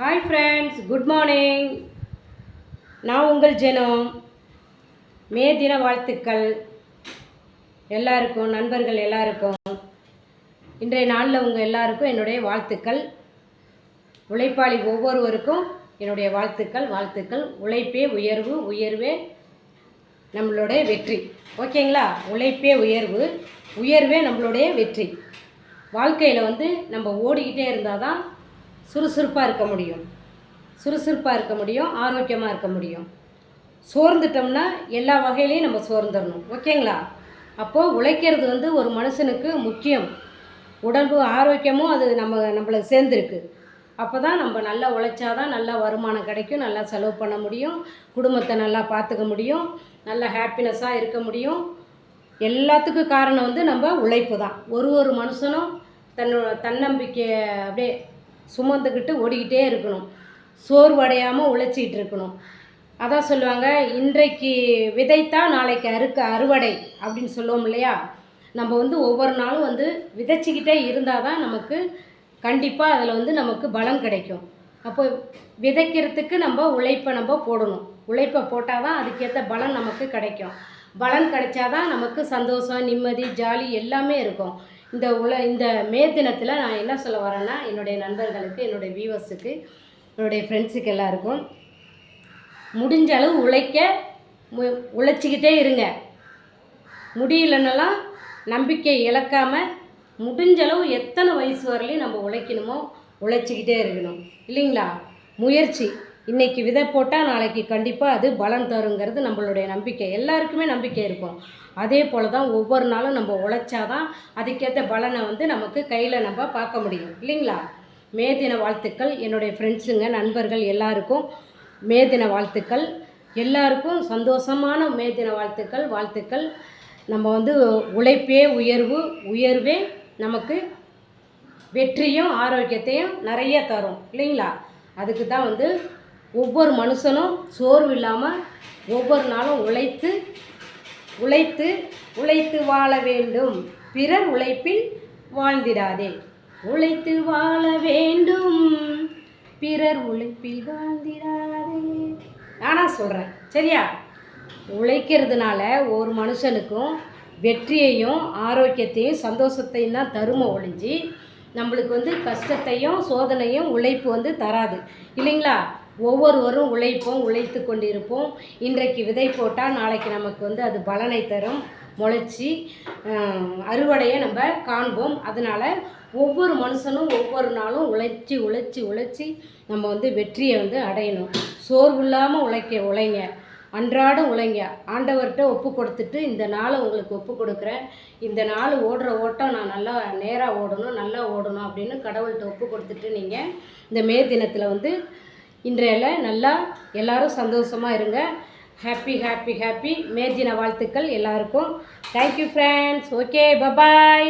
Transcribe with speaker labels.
Speaker 1: Hi friends good morning நான் உங்கள் ஜெனம் மே தின வாழ்த்துக்கள். எல்லாருக்கும் நண்பர்கள் எல்லாருக்கும். இன்றைய நாளில் உங்கள் எல்லாருக்கும் என்னுடைய வாழ்த்துக்கள். உழைப்பாளி ஒவ்வொருவருக்கும் என்னுடைய வாழ்த்துக்கள் வாழ்த்துக்கள். உழைப்பே உயர்வு உயர்வே நம்மளுடைய வெற்றி. ஓகேங்களா? உழைப்பே உயர்வு உயர்வே நம்மளுடைய வெற்றி. வாழ்க்கையில் வந்து நம்ம ஓடிக்கிட்டே இருந்தால் தான் சுறுசுறுப்பாக இருக்க முடியும். சுறுசுறுப்பாக இருக்க முடியும் ஆரோக்கியமாக இருக்க முடியும். சோர்ந்துட்டோம்னா எல்லா வகையிலையும் நம்ம சோர்ந்துடணும் ஓகேங்களா? அப்போது உழைக்கிறது வந்து ஒரு மனுஷனுக்கு முக்கியம். உடம்பு ஆரோக்கியமும் அது நம்ம நம்மளை சேர்ந்துருக்கு. அப்போ தான் நம்ம நல்லா உழைச்சாதான் நல்லா வருமானம் கிடைக்கும் நல்லா செலவு பண்ண முடியும் குடும்பத்தை நல்லா பார்த்துக்க முடியும் நல்லா ஹாப்பினஸ்ஸாக இருக்க முடியும். எல்லாத்துக்கும் காரணம் வந்து நம்ம உழைப்பு தான் ஒரு ஒரு மனுஷனும் தன்னோட தன்னம்பிக்கையை அப்படியே சுமந்துக்கிட்டு ஓடிக்கிட்டே இருக்கணும். சோர்வடையாமல் உழைச்சிக்கிட்டு இருக்கணும். அதான் சொல்லுவாங்க இன்றைக்கு விதைத்தா நாளைக்கு அறுக்க அறுவடை அப்படின்னு சொல்லுவோம் இல்லையா? நம்ம வந்து ஒவ்வொரு நாளும் வந்து விதைச்சிக்கிட்டே இருந்தால் தான் நமக்கு கண்டிப்பாக அதில் வந்து நமக்கு பலம் கிடைக்கும். அப்போ விதைக்கிறதுக்கு நம்ம உழைப்பை நம்ம போடணும். உழைப்பை போட்டால் தான் அதுக்கேற்ற பலன் நமக்கு கிடைக்கும். பலன் கிடைச்சாதான் நமக்கு சந்தோஷம் நிம்மதி ஜாலி எல்லாமே இருக்கும். இந்த உல இந்த மே தினத்தில் நான் என்ன சொல்ல வரேன்னா என்னுடைய நண்பர்களுக்கு என்னுடைய வியூவர்ஸுக்கு என்னுடைய ஃப்ரெண்ட்ஸுக்கு எல்லாருக்கும் முடிஞ்ச அளவு உழைக்க மு உழைச்சிக்கிட்டே இருங்க. முடியலன்னெல்லாம் நம்பிக்கை இழக்காமல் முடிஞ்ச அளவு எத்தனை வயசு வரலையும் நம்ம உழைக்கணுமோ உழைச்சிக்கிட்டே இருக்கணும். இல்லைங்களா? முயற்சி. இன்னைக்கு விதை போட்டால் நாளைக்கு கண்டிப்பாக அது பலன் தருங்கிறது நம்மளுடைய நம்பிக்கை. எல்லாருக்குமே நம்பிக்கை இருக்கும். அதே போல் தான் ஒவ்வொரு நாளும் நம்ம உழைச்சாதான் அதுக்கேற்ற பலனை வந்து நமக்கு கையில் நம்ம பார்க்க முடியும். இல்லைங்களா? மே தின வாழ்த்துக்கள். என்னுடைய ஃப்ரெண்ட்ஸுங்க நண்பர்கள் எல்லாருக்கும் மே தின வாழ்த்துக்கள். எல்லாருக்கும் சந்தோஷமான மே தின வாழ்த்துக்கள் வாழ்த்துக்கள். நம்ம வந்து உழைப்பே உயர்வு. உயர்வே நமக்கு வெற்றியும் ஆரோக்கியத்தையும் நிறைய தரும். இல்லைங்களா? அதுக்கு தான் வந்து ஒவ்வொரு மனுஷனும் சோர்வு இல்லாமல் ஒவ்வொரு நாளும் உழைத்து உழைத்து உழைத்து வாழ வேண்டும். பிறர் உழைப்பில் வாழ்ந்திடாதே. உழைத்து வாழ வேண்டும். பிறர் உழைப்பில் வாழ்ந்திடாதே. நானா சொல்கிறேன் சரியா? உழைக்கிறதுனால ஒரு மனுஷனுக்கும் வெற்றியையும் ஆரோக்கியத்தையும் சந்தோஷத்தையும் தான் தரும ஒழிஞ்சு நம்மளுக்கு வந்து கஷ்டத்தையும் சோதனையும் உழைப்பு வந்து தராது. இல்லைங்களா? ஒவ்வொருவரும் உழைப்போம் உழைத்து கொண்டிருப்போம். இன்றைக்கு விதை போட்டால் நாளைக்கு நமக்கு வந்து அது பலனை தரும். முளைச்சி அறுவடையை நம்ம காண்போம். அதனால் ஒவ்வொரு மனுஷனும் ஒவ்வொரு நாளும் உழைச்சி உழைச்சி உழைச்சி நம்ம வந்து வெற்றியை வந்து அடையணும். சோர்வு இல்லாமல் உழைக்க உழைங்க. அன்றாடம் உழைங்க. ஆண்டவர்கிட்ட ஒப்பு கொடுத்துட்டு இந்த நாளை உங்களுக்கு ஒப்பு கொடுக்குறேன். இந்த நாள் ஓடுற ஓட்டம் நான் நல்லா நேராக ஓடணும் நல்லா ஓடணும் அப்படின்னு கடவுள்கிட்ட ஒப்பு கொடுத்துட்டு நீங்கள் இந்த மே தினத்தில் வந்து இன்றையில நல்லா எல்லாரும் சந்தோஷமாக இருங்க. ஹாப்பி ஹாப்பி ஹாப்பி மே வாழ்த்துக்கள் எல்லாருக்கும். Thank you friends okay bye bye